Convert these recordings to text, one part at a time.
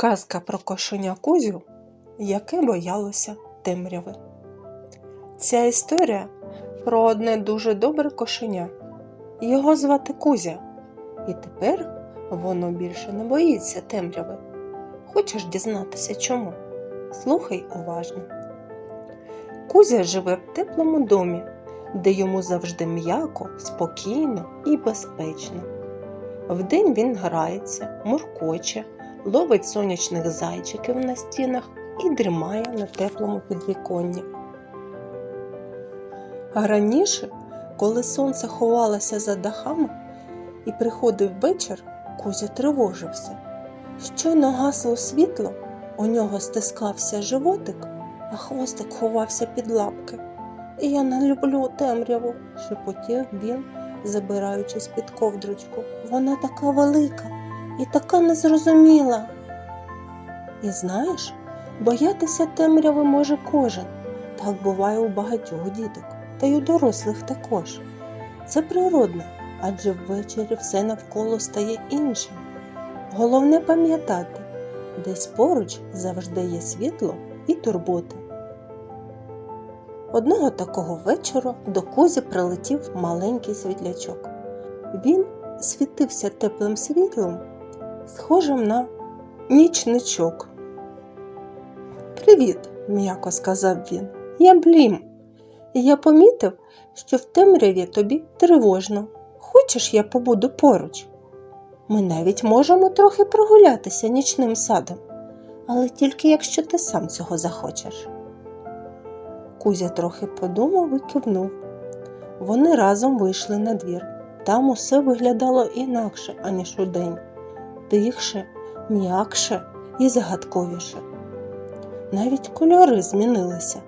Казка про кошеня Кузю, яке боялося темряви. Ця історія про одне дуже добре кошеня. Його звати Кузя, і тепер воно більше не боїться темряви. Хочеш дізнатися чому? Слухай уважно. Кузя живе в теплому домі, де йому завжди м'яко, спокійно і безпечно. Вдень він грається, муркоче, ловить сонячних зайчиків на стінах і дрімає на теплому підвіконні. А раніше, коли сонце ховалося за дахами і приходив вечір, Кузя тривожився. Щойно гасло світло, у нього стискався животик, а хвостик ховався під лапки. Я не люблю темряву, шепотів він, забираючись під ковдрочку. Вона така велика і така незрозуміла. І знаєш, боятися темряви може кожен. Так буває у багатьох діток, та й у дорослих також. Це природно, адже ввечері все навколо стає іншим. Головне пам'ятати, десь поруч завжди є світло і турбота. Одного такого вечора до Кузі прилетів маленький світлячок. Він світився теплим світлом, схожим на нічничок. Привіт, м'яко сказав він. Я Блім. І я помітив, що в темряві тобі тривожно. Хочеш, я побуду поруч? Ми навіть можемо трохи прогулятися нічним садом, але тільки якщо ти сам цього захочеш. Кузя трохи подумав і кивнув. Вони разом вийшли на двір. Там усе виглядало інакше, аніж удень. Тихше, м'якше і загадковіше. Навіть кольори змінилися.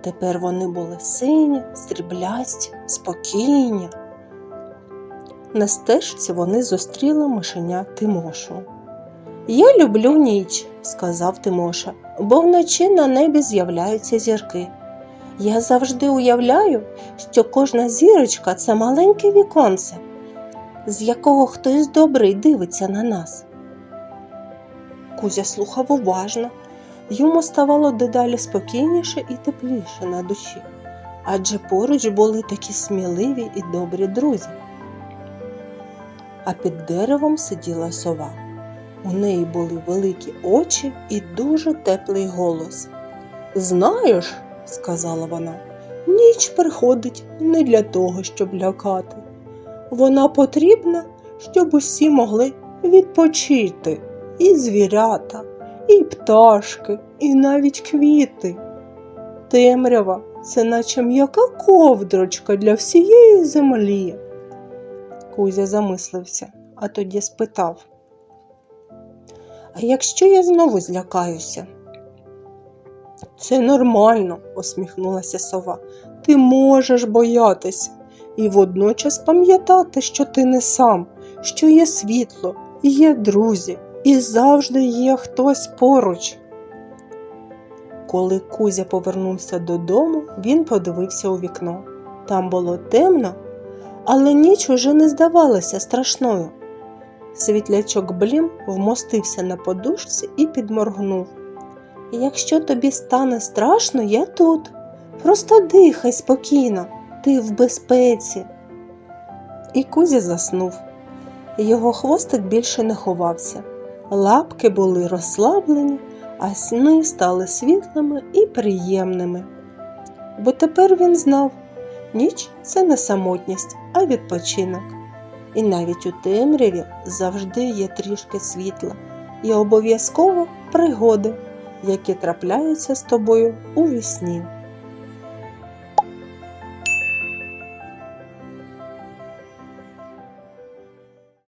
Тепер вони були сині, стріблясті, спокійні. На стежці вони зустріли мишеня Тимошу. Я люблю ніч, сказав Тимоша, бо вночі на небі з'являються зірки. Я завжди уявляю, що кожна зірочка це маленьке віконце, з якого хтось добрий дивиться на нас. Кузя слухав уважно, йому ставало дедалі спокійніше і тепліше на душі, адже поруч були такі сміливі і добрі друзі. А під деревом сиділа сова. У неї були великі очі і дуже теплий голос. Знаєш, сказала вона, ніч приходить не для того, щоб лякати. Вона потрібна, щоб усі могли відпочити і звірята, і пташки, і навіть квіти. Темрява це наче м'яка ковдрочка для всієї землі. Кузя замислився, а тоді спитав. А якщо я знову злякаюся? Це нормально, посміхнулася сова. Ти можеш боятися і водночас пам'ятати, що ти не сам, що є світло, є друзі, і завжди є хтось поруч. Коли Кузя повернувся додому, він подивився у вікно. Там було темно, але ніч уже не здавалася страшною. Світлячок Блім вмостився на подушці і підморгнув. Якщо тобі стане страшно, я тут. Просто дихай спокійно, ти в безпеці. І Кузя заснув. Його хвостик більше не ховався. Лапки були розслаблені, а сни стали світлими і приємними. Бо тепер він знав, ніч це не самотність, а відпочинок. І навіть у темряві завжди є трішки світла і обов'язково пригоди, які трапляються з тобою у вісні.